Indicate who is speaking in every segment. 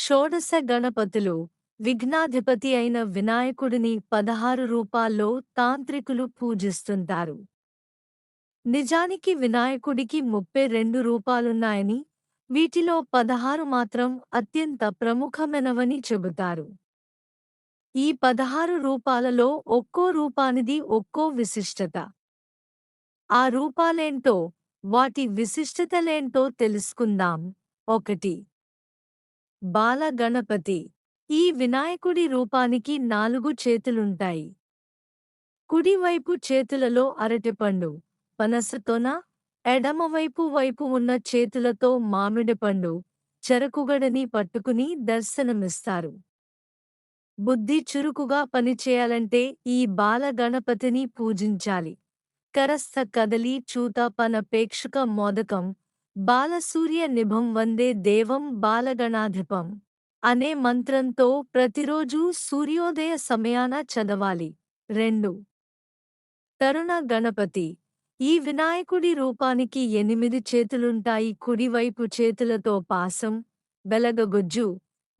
Speaker 1: షోడశ గణపతులు విఘ్నాధిపతి అయిన వినాయకుడిని పదహారు రూపాల్లో తాంత్రికులు పూజిస్తుంటారు. నిజానికి వినాయకుడికి ముప్పై రెండు రూపాలున్నాయని వీటిలో పదహారు మాత్రం అత్యంత ప్రముఖమైనవని చెబుతారు. ఈ పదహారు రూపాలలో ఒక్కో రూపానిది ఒక్కో విశిష్టత. ఆ రూపాలేంటో వాటి విశిష్టతలేంటో తెలుసుకుందాం. ఒకటి బాలగణపతి. ఈ వినాయకుడి రూపానికి నాలుగు చేతులుంటాయి. కుడివైపు చేతులలో అరటిపండు పనసతోన ఎడమవైపు వైపు ఉన్న చేతులతో మామిడిపండు చెరకుగడని పట్టుకుని దర్శనమిస్తారు. బుద్ధి చురుకుగా పనిచేయాలంటే ఈ బాలగణపతిని పూజించాలి. కరస్థ కదలి చూత పనపేక్షక మోదకం బాలసూర్య నిభం వందే దేవం బాలగణాధిపం అనే మంత్రంతో ప్రతిరోజూ సూర్యోదయ సమయాన చదవాలి. రెండు. తరుణ గణపతి. ఈ వినాయకుడి రూపానికి ఎనిమిది చేతులుంటాయి. కుడివైపు చేతులతో పాసం బెలగగుజ్జు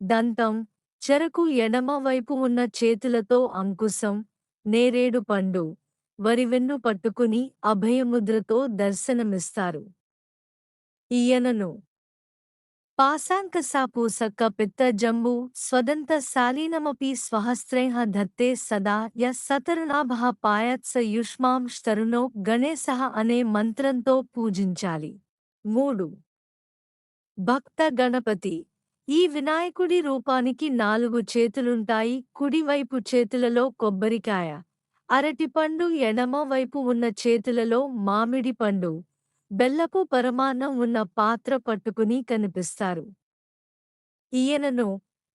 Speaker 1: దంతం చెరకు ఎడమ వైపు ఉన్న చేతులతో అంకుశం నేరేడు పండు వరివెన్ను పట్టుకుని అభయముద్రతో దర్శనమిస్తారు. ఈయనను పాశాంకసాపూసక పిత్త జంబు స్వదంత శాలీనమపి స్వహస్త్రేహ ధత్తే సదా య సతరుణాభః పాయత్స యుష్మాంష్టరుణో గణేశః అనే మంత్రంతో పూజించాలి. మూడు. భక్త గణపతి. ఈ వినాయకుడి రూపానికి నాలుగు చేతులుంటాయి. కుడివైపు చేతులలో కొబ్బరికాయ. అరటిపండు ఎడమ వైపు ఉన్న చేతులలో మామిడి పండు. బెల్లపు పరమాన్నం ఉన్న పాత్ర పట్టుకుని కనిపిస్తారు. ఈయనను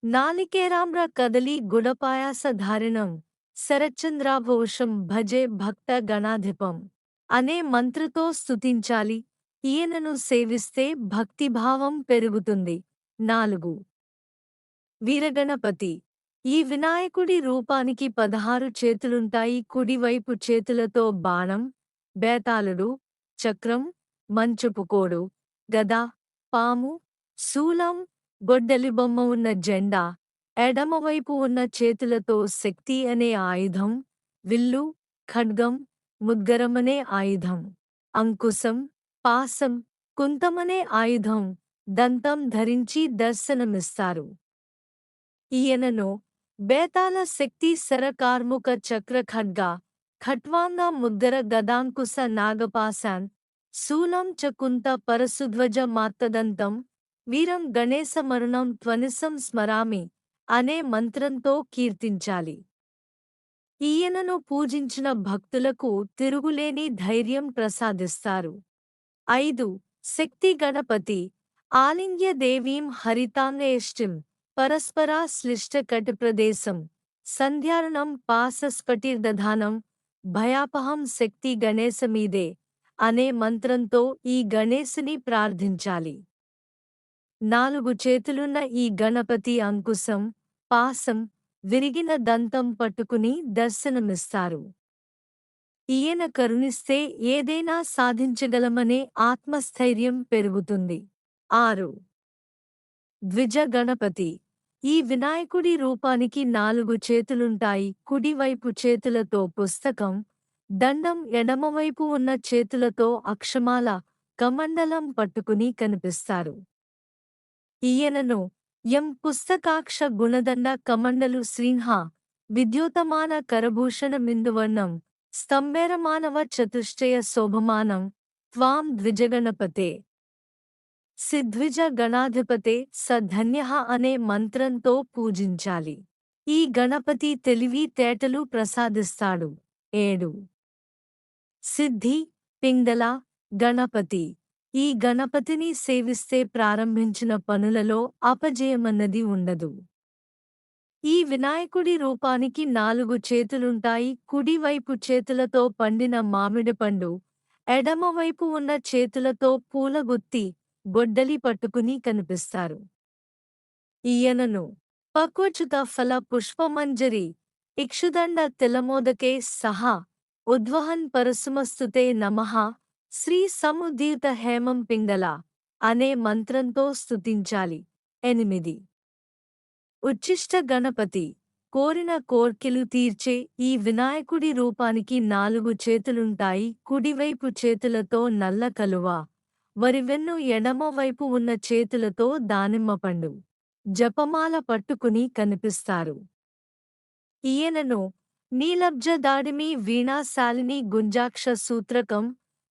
Speaker 1: నాలికేరామ్ర కదలి గుడపాయాస ధారిణం శరచంద్రాఘోషం భజే భక్త గణాధిపం అనే మంత్రతో స్తుతించాలి. ఈయనను సేవిస్తే భక్తిభావం పెరుగుతుంది. నాలుగు. వీరగణపతి. ఈ వినాయకుడి రూపానికి పదహారు చేతులుంటాయి. కుడివైపు చేతులతో బాణం బేతాళుడు చక్రం మంచుపుకోడు గద? పాము శూలం గొడ్డలిబొమ్మ ఉన్న జెండా ఎడమవైపు ఉన్న చేతులతో శక్తి అనే ఆయుధం విల్లు ఖడ్గం ముద్గరమనే ఆయుధం అంకుశం పాసం కుంతమనే ఆయుధం దంతం ధరించి దర్శనమిస్తారు. ఈయనను బేతాల శక్తి శరకార్ముక చక్ర ఖడ్గా ఖట్వాంగ ముద్దర గదాంకుశ నాగపాశాన్ శూలం చకుంత పరశుధ్వజ మాత్తదంతం వీరం గణేశమరుణం త్వనిసం స్మరామి అనే మంత్రంతో కీర్తించాలి. ఈయనను పూజించిన భక్తులకు తిరుగులేని ధైర్యం ప్రసాదిస్తారు. ఐదు శక్తి గణపతి ఆలింగ్యదేవీం హరితాంగేష్టిం పరస్పరా శ్లిష్ట కటిప్రదేశం సంధ్యారణం పాసస్ఫటిర్దధానం భయాపహం శక్తి గణేశమీదే అనే మంత్రంతో ఈ గణేశుని ప్రార్థించాలి. నాలుగు చేతులున్న ఈ గణపతి అంకుశం పాసం విరిగిన దంతం పట్టుకుని దర్శనమిస్తారు. ఈయన కరుణిస్తే ఏదైనా సాధించగలమనే ఆత్మస్థైర్యం పెరుగుతుంది. ఆరు. ద్విజ గణపతి. ఈ వినాయకుడి రూపానికి నాలుగు చేతులుంటాయి. కుడివైపు చేతులతో పుస్తకం దండం ఎడమవైపు ఉన్న చేతులతో అక్షమాల కమండలం పట్టుకుని కనిపిస్తారు. ఈయనను ఎం పుస్తకాక్ష గుణదండ కమండలు శ్రీంహ విద్యోతమాన కరభూషణ మిందువర్ణం స్తంభేరమానవ చతుష్టయ శోభమానం త్వాం ద్విజగణపతే. సిద్విజ గణాధిపతే సధన్య అనే మంత్రంతో పూజించాలి. ఈ గణపతి తెలివి తేటలు ప్రసాదిస్తాడు. ఏడు సిద్ధి పింగళ గణపతి. ఈ గణపతిని సేవిస్తే ప్రారంభించిన పనులలో అపజయమన్నది ఉండదు. ఈ వినాయకుడి రూపానికి నాలుగు చేతులుంటాయి. కుడివైపు చేతులతో పండిన మామిడి పండు ఎడమవైపు ఉన్న చేతులతో పూలగుత్తి గొడ్డలి పట్టుకుని కనిపిస్తారు. ఈయనను పక్వచుత ఫల పుష్పమంజరి ఇక్షుదండ తెలమోదకే సహా ఉద్వహన్ పరసుమస్తుతే నమః శ్రీ సముదీత హేమం పింగళ అనే మంత్రంతో స్తుతించాలి. ఎనిమిది. ఉచ్చిష్ట గణపతి కోరిన కోర్కెలు తీర్చే ఈ వినాయకుడి రూపానికి నాలుగు చేతులుంటాయి. కుడివైపు చేతులతో నల్ల కలువ వరివెన్ను ఎడమవైపు ఉన్న చేతులతో దానిమ్మపండు జపమాల పట్టుకుని కనిపిస్తారు. ఈయనను నీలబ్జ దాడిమి వీణాశాలిని గుంజాక్ష సూత్రకం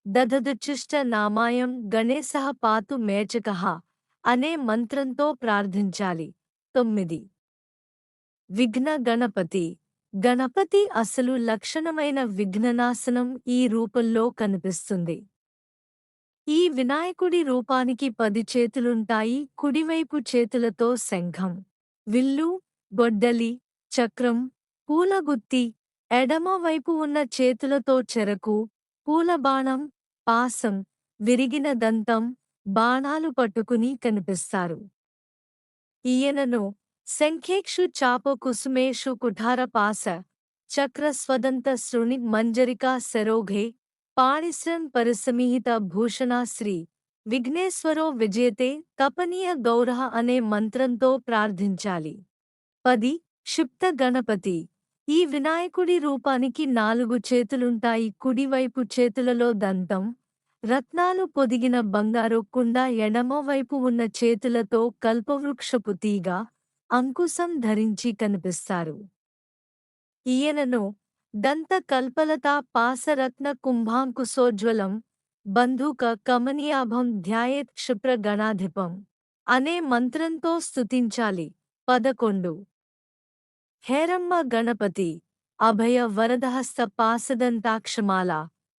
Speaker 1: దధదుచిష్ట నామాయం గణేశః పాతు మేచకః అనే మంత్రంతో ప్రార్థించాలి. తొమ్మిది. విఘ్న గణపతి. గణపతి అసలు లక్షణమైన విఘ్ననాశనం ఈ రూపంలో కనిపిస్తుంది. ఈ వినాయకుడి రూపానికి పది చేతులుంటాయి కుడివైపు చేతులతో శంఖం. విల్లు గొడ్డలి చక్రం పూలగుత్తి ఎడమవైపు ఉన్న చేతులతో చెరకు పూలబాణం పాసం విరిగిన దంతం బాణాలు పట్టుకుని కనిపిస్తారు. ఈయనను శంఖేక్షు చాప కుసుమేషు కుఠార పాస చక్ర స్వదంత శృణి మంజరికా సరోఘే పాణిశ్రన్ పరిసమీహిత భూషణాశ్రీ విఘ్నేశ్వరో విజేతే తపనీయ గౌరహ అనే మంత్రంతో ప్రార్థించాలి. పది క్షిప్త గణపతి ఈ వినాయకుడి రూపానికి నాలుగు చేతులుంటాయి. కుడివైపు చేతులలో దంతం రత్నాలు పొదిగిన బంగారు కుండ ఎడమవైపు ఉన్న చేతులతో కల్పవృక్షపు తీగ అంకుశం ధరించి కనిపిస్తారు. ఈయనను దంత కల్పలత పాసరత్న కుంభాంకుశోజ్వలం బంధూక కమనీయాభం ధ్యాయేత్ క్షిప్ర గణాధిపం అనే మంత్రంతో స్తుతించాలి. పదకొండు హేరమ్మ గణపతి అభయ వరదహస్త పాసదంతాక్షమాల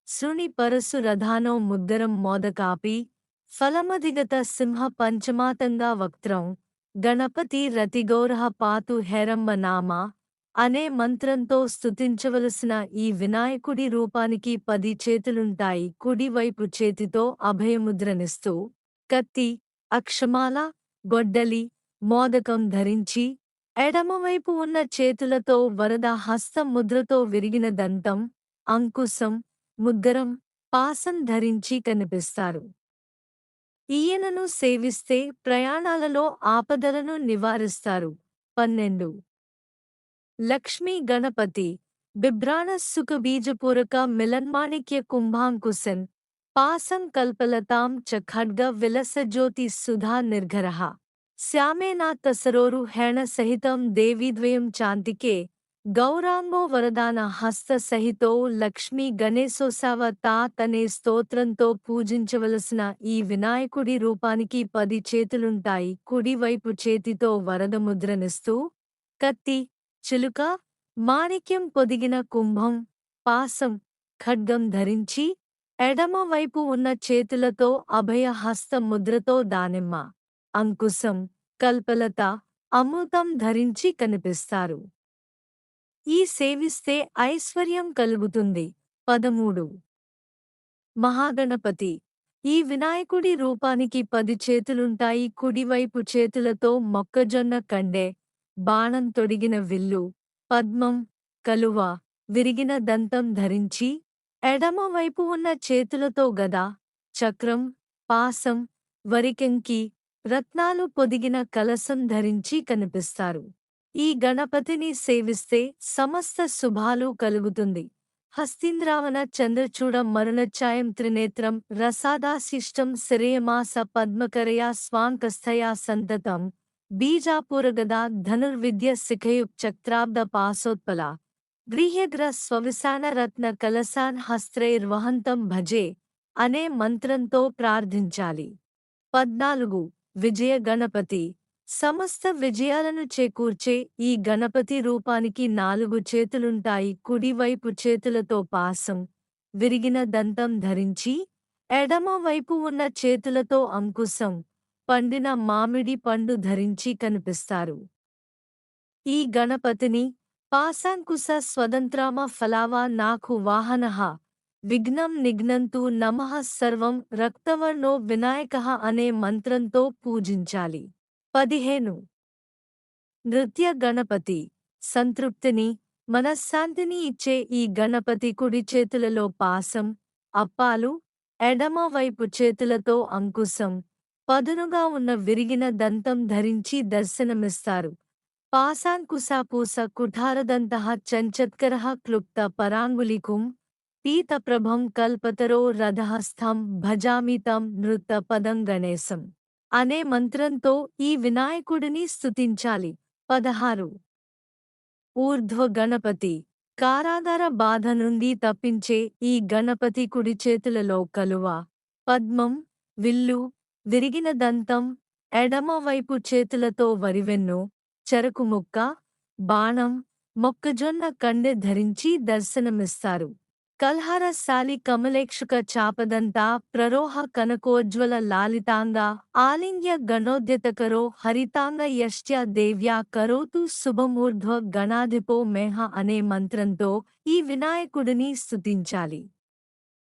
Speaker 1: శృణి పరసు రథానో ముద్దరం మోదకాపి ఫలమధిగత సింహ పంచమాతంగా వక్త్రం గణపతి రతిగౌరహ పాతు హేరమ్మ నామ అనే మంత్రంతో స్తుతించవలసిన ఈ వినాయకుడి రూపానికి పది చేతులుంటాయి. కుడివైపు చేతితో అభయముద్రనిస్తూ కత్తి అక్షమాల గొడ్డలి మోదకం ధరించి ఎడమవైపు ఉన్న చేతులతో వరద హస్త ముద్రతో విరిగిన దంతం అంకుశం ముద్దరం పాసం ధరించి కనిపిస్తారు. ఈయనను సేవిస్తే ప్రయాణాలలో ఆపదలను నివారిస్తారు. పన్నెండు. లక్ష్మీ గణపతి బిభ్రాణ సుఖబీజపూరక మిలన్మాణిక్య కుంభాంకుశన్ పాసం కల్పలతాం చ ఖడ్గ విలసజ్యోతి సుధా నిర్ఘరః. శ్యామేనా తసరోరు హేణ సహితం దేవీద్వయం చాంతికే గౌరాంగో వరదాన హస్త సహితో లక్ష్మీ గణేశోత్సవ తాత్ అనే స్తోత్రంతో పూజించవలసిన ఈ వినాయకుడి రూపానికి పది చేతులుంటాయి. కుడివైపు చేతితో వరద ముద్రనిస్తూ కత్తి చిలుక మాణిక్యం పొదిగిన కుంభం పాసం ఖడ్గం ధరించి ఎడమవైపు ఉన్న చేతులతో అభయ హస్త ముద్రతో దానిమ్మ. అంకుశం కల్పలత అమృతం ధరించి కనిపిస్తారు. ఈ సేవిస్తే ఐశ్వర్యం కలుగుతుంది. పదమూడు. మహాగణపతి. ఈ వినాయకుడి రూపానికి పది చేతులుంటాయి. కుడివైపు చేతులతో మొక్కజొన్న కండె బాణం తొడిగిన విల్లు పద్మం కలువ విరిగిన దంతం ధరించి ఎడమవైపు ఉన్న చేతులతో గద చక్రం పాసం వరికెంకి రత్నాలు పొదిగిన కలసం ధరించి కనిపిస్తారు. ఈ గణపతిని సేవిస్తే సమస్త శుభాలు కలుగుతుంది. హస్తీంద్రావన చంద్రచూడ మరుణఛాయం త్రినేత్రం రసాదాశిష్టం శ్రేయమాస పద్మకరయా స్వాంకస్థయా సంతతం బీజాపూరగదా ధనుర్విద్య శిఖయుక్ చక్రాబ్ద పాసోత్పల గృహ్యగ్ర స్వవిశాన రత్న కలసాన్ హస్త్రైర్వహంతం భజే అనే మంత్రంతో ప్రార్థించాలి. పద్నాలుగు విజయ గణపతి సమస్త విజయాలను చేకూర్చే ఈ గణపతి రూపానికి నాలుగు చేతులుంటాయి. కుడివైపు చేతులతో పాసం విరిగిన దంతం ధరించి ఎడమ వైపు ఉన్న చేతులతో అంకుశం పండిన మామిడి పండు ధరించి కనిపిస్తారు. ఈ గణపతిని పాశాంకుశ స్వతంత్రామ ఫలావా నాకు వాహనః విఘ్నం నిఘ్నంతు నమః సర్వం రక్తవర్ణో వినాయకః అనే మంత్రంతో పూజించాలి. పదిహేను. నృత్య గణపతి. సంతృప్తిని మనశ్శాంతిని ఇచ్చే ఈ గణపతి కుడి చేతులలో పాసం అప్పాలు ఎడమ వైపు చేతులతో అంకుశం పదునుగా ఉన్న విరిగిన దంతం ధరించి దర్శనమిస్తారు. పాశాంకుశాపూస కుఠారదంతః చంచత్కరః క్లుప్త పరాంగులికుం పీతప్రభం కల్పతరో రథహస్థం భజామితం నృత పదం గణేశం అనే మంత్రంతో ఈ వినాయకుడిని స్తుతించాలి పదహారు ఊర్ధ్వ గణపతి కారాగార బాధ నుండి తప్పించే ఈ గణపతి కుడి చేతులలో కలువ పద్మం విల్లు విరిగిన దంతం ఎడమవైపు చేతులతో వరివెన్ను చెరకు ముక్క బాణం మొక్కజొన్న కండె ధరించి దర్శనమిస్తారు। కల్హారశాలి కమలేక్షుక చాపదంతా ప్రరోహ కనకోజ్వల లాలితాంగ ఆలింగ్య గణోద్యతకరో హరితాంగ యశ్చ్య దేవ్యా కరోతు శుభమూర్ధ్వ గణాధిపో మేహ అనే మంత్రంతో ఈ వినాయకుడిని స్తుతించాలి